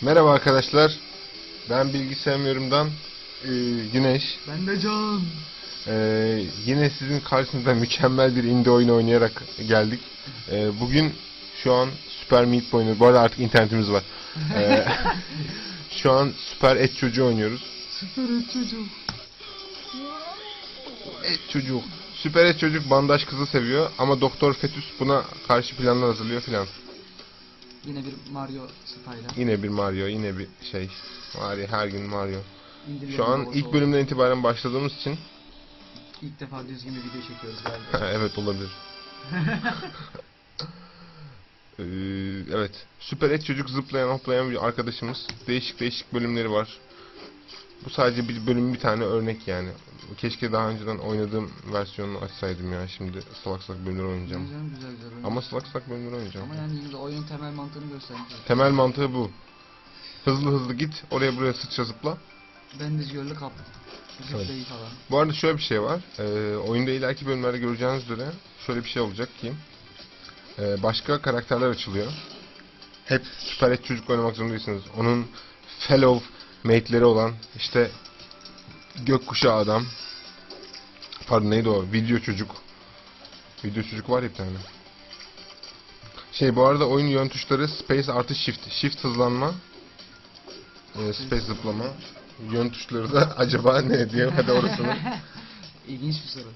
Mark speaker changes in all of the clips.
Speaker 1: Merhaba arkadaşlar. Ben Bilgi Sevmiyorum'dan e, Güneş.
Speaker 2: Ben de Can.
Speaker 1: E, yine sizin karşınızda mükemmel bir indie oyunu oynayarak geldik. E, bugün şu an Super Meat Boy oynuyoruz. Bu arada artık internetimiz var. E, şu an Süper Et Çocuğu oynuyoruz.
Speaker 2: Süper et çocuk.
Speaker 1: Et Çocuk. Süper Et Çocuk bandaj kızı seviyor ama Doktor Fetüs buna karşı planlar hazırlıyor filan.
Speaker 2: Yine bir Mario style.
Speaker 1: Yine bir Mario, yine bir şey. Mario, her gün Mario.
Speaker 2: İndiriyorum
Speaker 1: Şu an ilk bölümden itibaren başladığımız için
Speaker 2: İlk defa düzgün bir video çekiyoruz galiba.
Speaker 1: evet olabilir. Ee, evet. Süper et çocuk zıplayan hoplayan bir arkadaşımız. Değişik değişik bölümleri var. Bu sadece bir bölüm bir tane örnek yani. Keşke daha önceden oynadığım versiyonunu açsaydım ya. Şimdi salak salak bölümleri oynayacağım.
Speaker 2: Güzel güzel güzel. oyun.
Speaker 1: Ama salak salak bölümleri oynayacağım.
Speaker 2: Ama yani yine de oyunun temel mantığını göstermiş.
Speaker 1: Temel mantığı bu. Hızlı hızlı git. Oraya buraya sıçra zıpla.
Speaker 2: Bendis göllü kap.
Speaker 1: Evet.
Speaker 2: Zıplayı falan.
Speaker 1: Bu arada şöyle bir şey var. Ee, oyunda ileriki bölümlerde göreceğiniz üzere şöyle bir şey olacak ki ee, başka karakterler açılıyor. Hep süper et çocuk oynamak zorunda değilsiniz. Onun fellow mate'leri olan işte gökkuşağı adam pardon neydi o? Video çocuk. Video çocuk var ya bir tane. Şey bu arada oyun yön tuşları space artı shift. Shift hızlanma. ee, space zıplama. Yön tuşları da acaba ne diye hadi orasını.
Speaker 2: İlginç bir soru.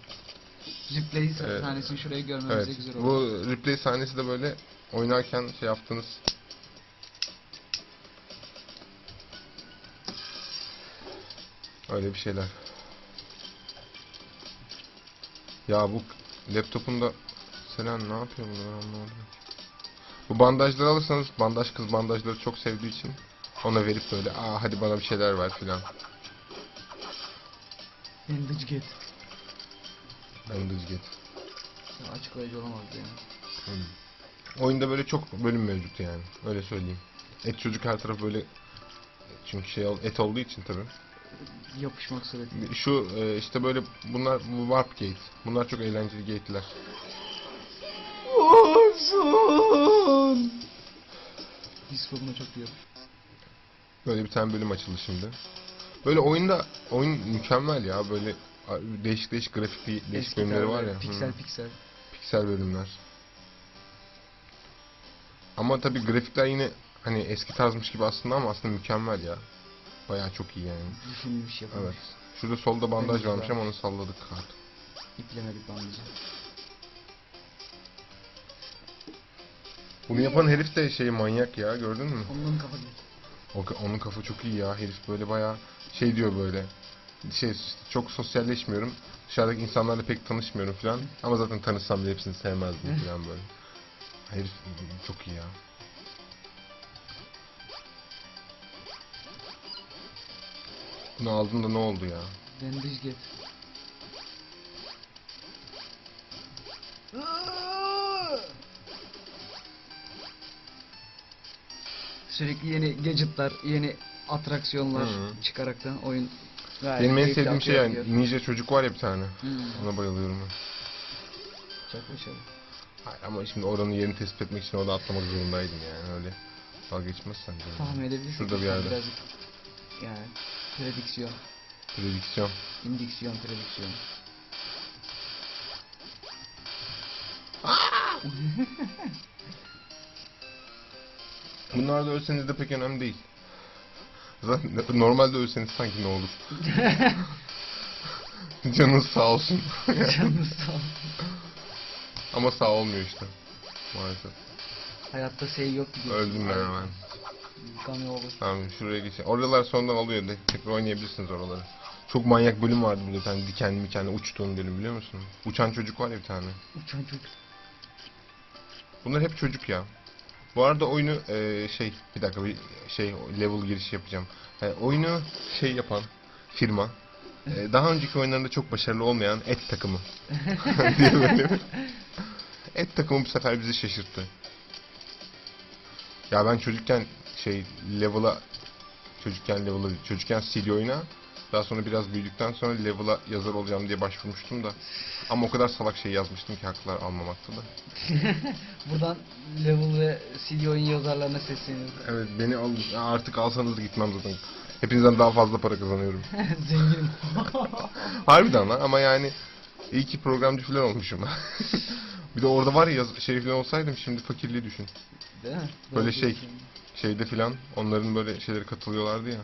Speaker 2: Replay
Speaker 1: Evet.
Speaker 2: sahnesini şuraya görmemiz
Speaker 1: Evet.
Speaker 2: güzel oldu.
Speaker 1: Bu replay sahnesi de böyle oynarken şey yaptığınız öyle bir şeyler. Ya bu laptopunda Selen ne yapıyor bunu ben anlamadım. Bu bandajları alırsanız bandaj kız bandajları çok sevdiği için ona verip böyle aa hadi bana bir şeyler ver filan.
Speaker 2: Bandage get.
Speaker 1: Bandaj get.
Speaker 2: Açıklayıcı olamaz yani.
Speaker 1: Hmm. Oyunda böyle çok bölüm mevcut yani. Öyle söyleyeyim. Et çocuk her taraf böyle çünkü şey et olduğu için tabi.
Speaker 2: Yapışmak suretiyle.
Speaker 1: Şu e, işte böyle bunlar bu warp gate. Bunlar çok eğlenceli gate'ler.
Speaker 2: Olsun. Bulma çok iyi.
Speaker 1: Böyle bir tane bölüm açıldı şimdi. Böyle oyunda oyun mükemmel ya böyle değişik değişik grafik değişik
Speaker 2: Eski
Speaker 1: bölümleri var ya.
Speaker 2: Piksel
Speaker 1: Hı.
Speaker 2: piksel.
Speaker 1: Piksel bölümler. Ama tabi grafikler yine hani eski tarzmış gibi aslında ama aslında mükemmel ya. Bayağı çok iyi yani.
Speaker 2: Düşünülmüş yapılmış.
Speaker 1: Evet. Şurada solda bandaj varmış ama onu salladık kart.
Speaker 2: İplemedik bandajı.
Speaker 1: Bunu yapan herif de şey manyak ya gördün mü?
Speaker 2: Ondan kafa değil.
Speaker 1: O, onun kafa çok iyi ya herif böyle bayağı şey diyor böyle. Şey çok sosyalleşmiyorum. Dışarıdaki insanlarla pek tanışmıyorum falan. Ama zaten tanışsam bile hepsini sevmezdim falan böyle. Herif çok iyi ya. Bunu aldın da ne oldu ya?
Speaker 2: Bandage get. Sürekli yeni gadgetlar, yeni atraksiyonlar
Speaker 1: Hı.
Speaker 2: çıkaraktan oyun gayet
Speaker 1: Benim en
Speaker 2: keyifli
Speaker 1: sevdiğim şey
Speaker 2: akıyor.
Speaker 1: yani ninja çocuk var ya bir tane.
Speaker 2: Hmm,
Speaker 1: Ona bayılıyorum ben.
Speaker 2: Çok başarılı.
Speaker 1: Hayır, ama şimdi oranın yerini tespit etmek için orada atlamak zorundaydım yani öyle. Dalga geçmezsen.
Speaker 2: Tahmin edebilirsin.
Speaker 1: Şurada bir yerde.
Speaker 2: Birazcık yani prediksiyon,
Speaker 1: Prediksiyon.
Speaker 2: indiksiyon, prediksiyon.
Speaker 1: Bunlarda ölseniz de pek önemli değil. Zaten normalde ölseniz sanki ne olur. Canınız sağ olsun.
Speaker 2: Canınız sağ olsun.
Speaker 1: Ama sağ olmuyor işte. Maalesef.
Speaker 2: Hayatta şey yok.
Speaker 1: Öldüm ben hemen.
Speaker 2: Game over.
Speaker 1: Tamam şuraya geçelim. Oralar sonradan alıyor. de- Tekrar oynayabilirsiniz oraları. Çok manyak bölüm vardı burada bir tane dikenli mikenli uçtuğum bölüm biliyor musun? Uçan çocuk var ya bir tane.
Speaker 2: Uçan çocuk.
Speaker 1: Bunlar hep çocuk ya. Bu arada oyunu eee, şey bir dakika bir şey level giriş yapacağım. E, oyunu şey yapan firma e, daha önceki oyunlarında çok başarılı olmayan et takımı diye böyle bir- et takımı bu sefer bizi şaşırttı. Ya ben çocukken şey level'a çocukken level'a çocukken CD oyuna Daha sonra biraz büyüdükten sonra level'a yazar olacağım diye başvurmuştum da. Ama o kadar salak şey yazmıştım ki haklar almamakta da.
Speaker 2: Buradan level ve CD oyun yazarlarına sesleniyoruz.
Speaker 1: Evet beni al artık alsanız da gitmem zaten. Hepinizden daha fazla para kazanıyorum.
Speaker 2: Zenginim.
Speaker 1: Harbiden lan ama yani iyi ki programcı falan olmuşum. bir de orada var ya şey falan olsaydım şimdi fakirliği düşün.
Speaker 2: Değil mi?
Speaker 1: Böyle
Speaker 2: Doğru
Speaker 1: şey.
Speaker 2: diyorsun.
Speaker 1: Şeyde filan onların böyle şeyleri katılıyorlardı ya.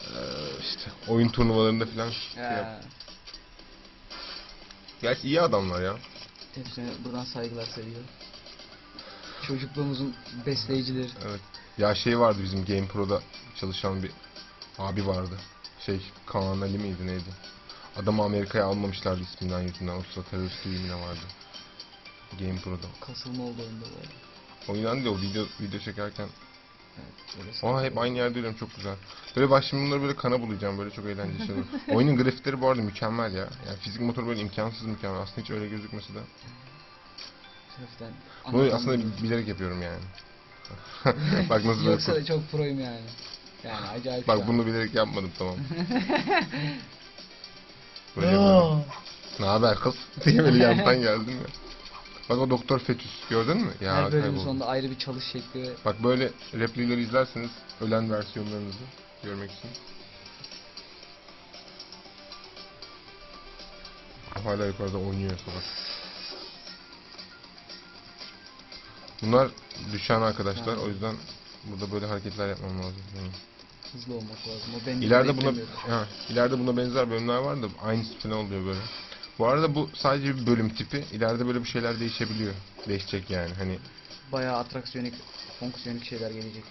Speaker 1: Ee, işte oyun turnuvalarında filan. Şey yap-
Speaker 2: Ya,
Speaker 1: Gerçi iyi adamlar ya.
Speaker 2: hepsine buradan saygılar seviyor. Çocukluğumuzun besleyicileri.
Speaker 1: Evet. Ya şey vardı bizim GamePro'da çalışan bir abi vardı. Şey Kaan Ali miydi neydi? Adamı Amerika'ya almamışlardı isminden yüzünden. O sırada terörist gibi ne vardı. GamePro'da.
Speaker 2: Kasılma oldu oyunda bu arada.
Speaker 1: Oyundan değil o video video çekerken.
Speaker 2: Evet, öyle
Speaker 1: Aa hep aynı yerde ölüyorum çok güzel. Böyle bak şimdi bunları böyle kana bulayacağım böyle çok eğlenceli şeyler. Oyunun grafikleri bu arada mükemmel ya. Yani fizik motoru böyle imkansız mükemmel. Aslında hiç öyle gözükmese de.
Speaker 2: Hafiften
Speaker 1: Bunu aslında bilerek yapıyorum yani. bak nasıl böyle
Speaker 2: Yoksa da çok proyum yani. Yani acayip
Speaker 1: Bak bunu bilerek yapmadım tamam. Böyle. Ne haber kız? diye böyle yandan geldim ya. Bak o Doktor Fetüs gördün mü? Ya
Speaker 2: Her bölümün sonunda ayrı bir çalış şekli
Speaker 1: Bak böyle replileri izlerseniz ölen versiyonlarınızı görmek için. Hala yukarıda oynuyor salak. Bunlar düşen arkadaşlar
Speaker 2: Ha.
Speaker 1: o yüzden burada böyle hareketler yapmam lazım. benim.
Speaker 2: hızlı olmak lazım. O ben
Speaker 1: İleride buna ha, ileride buna benzer bölümler var da aynısı falan oluyor böyle. Bu arada bu sadece bir bölüm tipi. İleride böyle bir şeyler değişebiliyor. Değişecek yani. Hani
Speaker 2: Bayağı atraksiyonik, fonksiyonik şeyler gelecek.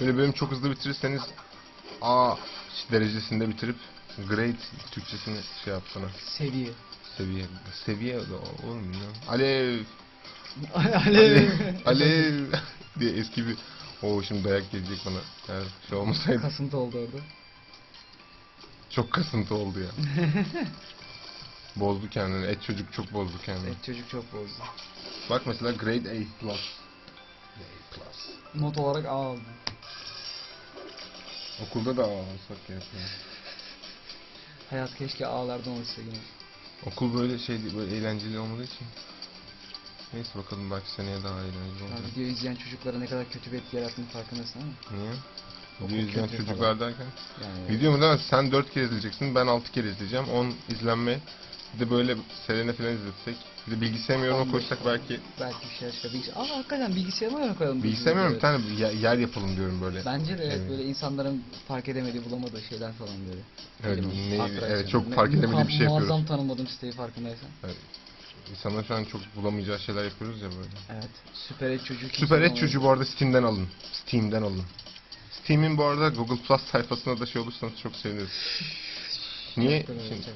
Speaker 1: böyle bölüm çok hızlı bitirirseniz A derecesinde bitirip grade Türkçesini şey yapsana.
Speaker 2: Seviye.
Speaker 1: Seviye. Seviye de olur mu bilmiyorum. Alev.
Speaker 2: Alev.
Speaker 1: Alev. diye eski bir o şimdi dayak gelecek bana. Eğer şey olmasaydı.
Speaker 2: Kasıntı oldu orada.
Speaker 1: Çok kasıntı oldu ya. bozdu kendini. Et çocuk çok bozdu kendini.
Speaker 2: Evet çocuk çok bozdu.
Speaker 1: Bak mesela grade A plus. A plus.
Speaker 2: Not olarak A aldı.
Speaker 1: Okulda da alsak ya.
Speaker 2: Hayat keşke A'lardan olsa yine.
Speaker 1: Okul böyle şey böyle eğlenceli olmadığı için. Neyse bakalım belki seneye daha eğlenceli olacak.
Speaker 2: video izleyen çocuklara ne kadar kötü bir etki yarattığını farkındasın ama.
Speaker 1: Niye? Video izleyen
Speaker 2: kötü
Speaker 1: çocuklar derken.
Speaker 2: Yani
Speaker 1: Video mu değil mi? Sen 4 kere izleyeceksin, ben 6 kere izleyeceğim. 10 izlenme. Bir de böyle Selene falan izletsek. Bir de bilgisayar yoruma
Speaker 2: 15
Speaker 1: koysak belki.
Speaker 2: belki bir şeyler çıkar. Bilgisayar... Aa hakikaten bilgisayara mı koyalım?
Speaker 1: Bilgisayar mı? Bir
Speaker 2: Evet.
Speaker 1: tane ye- yer yapalım diyorum böyle.
Speaker 2: Bence de evet,
Speaker 1: Evet.
Speaker 2: böyle insanların fark edemediği bulamadığı şeyler falan böyle.
Speaker 1: Evet, ne-
Speaker 2: atraksiyon.
Speaker 1: evet, çok
Speaker 2: Ne-
Speaker 1: fark edemediği bir şey
Speaker 2: muazzam
Speaker 1: yapıyoruz.
Speaker 2: tanımadığım siteyi farkındaysan.
Speaker 1: İnsanlar şu an çok bulamayacağı şeyler yapıyoruz ya böyle.
Speaker 2: Evet. Süper et kimse
Speaker 1: Süper Et. Çocuğu bu arada Steam'den alın. Steam'den alın. Steam'in bu arada Google Plus sayfasına da şey olursanız çok seviniriz. Niye? Şimdi.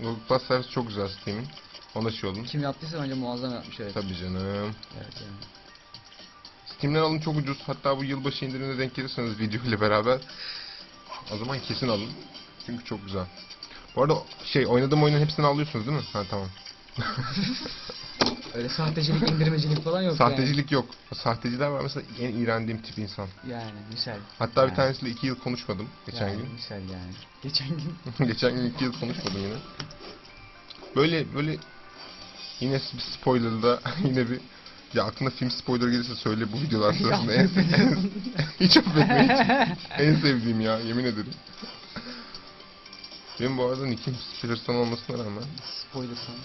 Speaker 1: Google Plus sayfası çok güzel Steam'in. Ona şey olun.
Speaker 2: Kim yaptıysa bence muazzam yapmış evet.
Speaker 1: Tabii canım.
Speaker 2: Evet yani.
Speaker 1: Steam'den alın çok ucuz. Hatta bu yılbaşı indirimine denk gelirseniz video ile beraber o zaman kesin alın. Çünkü çok güzel. Bu arada şey oynadığım oyunun hepsini alıyorsunuz değil mi? Ha tamam.
Speaker 2: Öyle sahtecilik, indirmecilik falan yok
Speaker 1: Sahtecilik yok. Sahteciler var mesela en iğrendiğim tip insan.
Speaker 2: yani. Yani misal.
Speaker 1: Hatta bir
Speaker 2: Yani.
Speaker 1: tanesiyle iki yıl konuşmadım geçen
Speaker 2: yani,
Speaker 1: gün.
Speaker 2: Misal yani. Geçen gün.
Speaker 1: geçen gün iki yıl konuşmadım yine. Böyle böyle yine bir spoiler'da yine bir ya aklına film spoiler gelirse söyle bu videolar sırasında en, en, hiç affetme hiç. en sevdiğim ya yemin ederim. Benim bu arada nickim Spillerson olmasına rağmen
Speaker 2: Spoiler sana.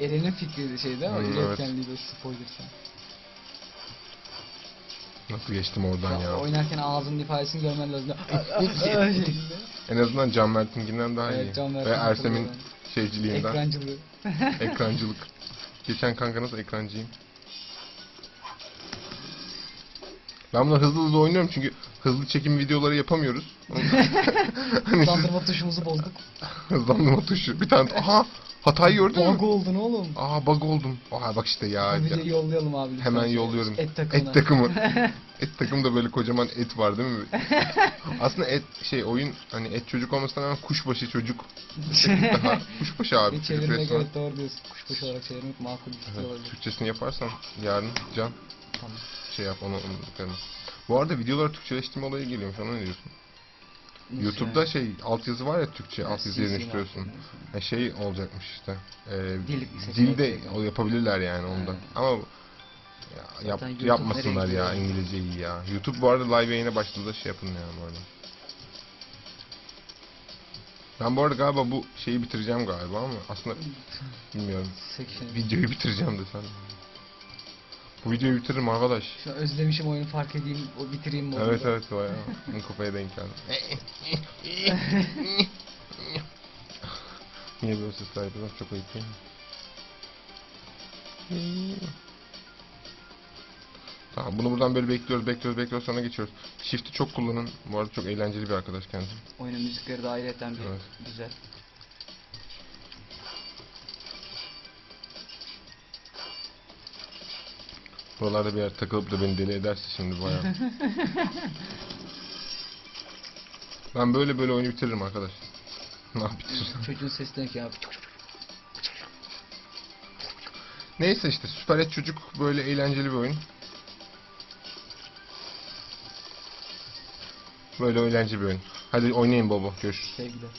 Speaker 2: Eren'in fikri şeydi ama
Speaker 1: Hmm, evet.
Speaker 2: üretkenliği de spoiler sana.
Speaker 1: nasıl geçtim oradan ya.
Speaker 2: Oynarken ağzının ifadesini görmen lazım.
Speaker 1: En azından Can Mert'inkinden daha
Speaker 2: Evet,
Speaker 1: iyi.
Speaker 2: Can
Speaker 1: Ve Ersem'in şeyciliğinden.
Speaker 2: Ekrancılığı.
Speaker 1: Ekrancılık. Geçen kanka nasıl ekrancıyım? Ben bunları hızlı hızlı oynuyorum çünkü hızlı çekim videoları yapamıyoruz. hani
Speaker 2: Hızlandırma tuşumuzu bozduk.
Speaker 1: hızlandırma tuşu. Bir tane aha hatayı gördün mü?
Speaker 2: Bug oldun oğlum.
Speaker 1: Aa bug oldum. Aa bak işte ya.
Speaker 2: Bu videoyu yollayalım abi. lütfen.
Speaker 1: Hemen yolluyorum.
Speaker 2: Et takımına.
Speaker 1: Et takımı. et takımda böyle kocaman et var değil mi? Aslında et şey oyun hani et çocuk olmasına rağmen kuşbaşı çocuk. Daha kuşbaşı abi.
Speaker 2: Bir
Speaker 1: çocuk
Speaker 2: çevirmek
Speaker 1: resmen.
Speaker 2: evet doğru diyorsun. Kuşbaşı olarak çevirmek makul bir fikir olabilir.
Speaker 1: Türkçesini yaparsan yarın can
Speaker 2: Tamam.
Speaker 1: Şey yap onu unutmayalım. Bu arada videolar Türkçeleştirme olayı geliyormuş ona ne diyorsun?
Speaker 2: Nasıl
Speaker 1: YouTube'da
Speaker 2: yani?
Speaker 1: şey altyazı var ya Türkçe altyazı değiştiriyorsun. Ha, şey olacakmış işte. E,
Speaker 2: Dil
Speaker 1: dilde
Speaker 2: yok.
Speaker 1: o yapabilirler yani onda.
Speaker 2: Evet.
Speaker 1: Ama ya, yap,
Speaker 2: Zaten
Speaker 1: yapmasınlar ya
Speaker 2: gidiyor?
Speaker 1: İngilizce iyi ya. YouTube bu arada live yayına başladığında şey yapın ya bu arada. Ben bu arada galiba bu şeyi bitireceğim galiba ama aslında bilmiyorum. Videoyu bitireceğim desem. Bu videoyu bitiririm arkadaş.
Speaker 2: Şu an özlemişim oyunu fark edeyim, o bitireyim modunda.
Speaker 1: Evet evet bayağı. Bu kafaya denk geldi. Niye böyle sesler yapıyorlar? Çok ayıp değil mi? Tamam bunu buradan böyle bekliyoruz bekliyoruz bekliyoruz sonra geçiyoruz. Shift'i çok kullanın. Bu arada çok eğlenceli bir arkadaş kendisi.
Speaker 2: Oyunun müzikleri de ayrıyeten bir
Speaker 1: Evet.
Speaker 2: güzel.
Speaker 1: Buralarda bir yer takılıp da beni deli ederse şimdi bayağı. ben böyle böyle oyunu bitiririm arkadaş. ne yap bitiririm?
Speaker 2: Çocuğun sesine ki abi.
Speaker 1: Neyse işte Süper Et Çocuk böyle eğlenceli bir oyun. Böyle eğlenceli bir oyun. Hadi oynayın baba. Görüşürüz.
Speaker 2: Sevgiler.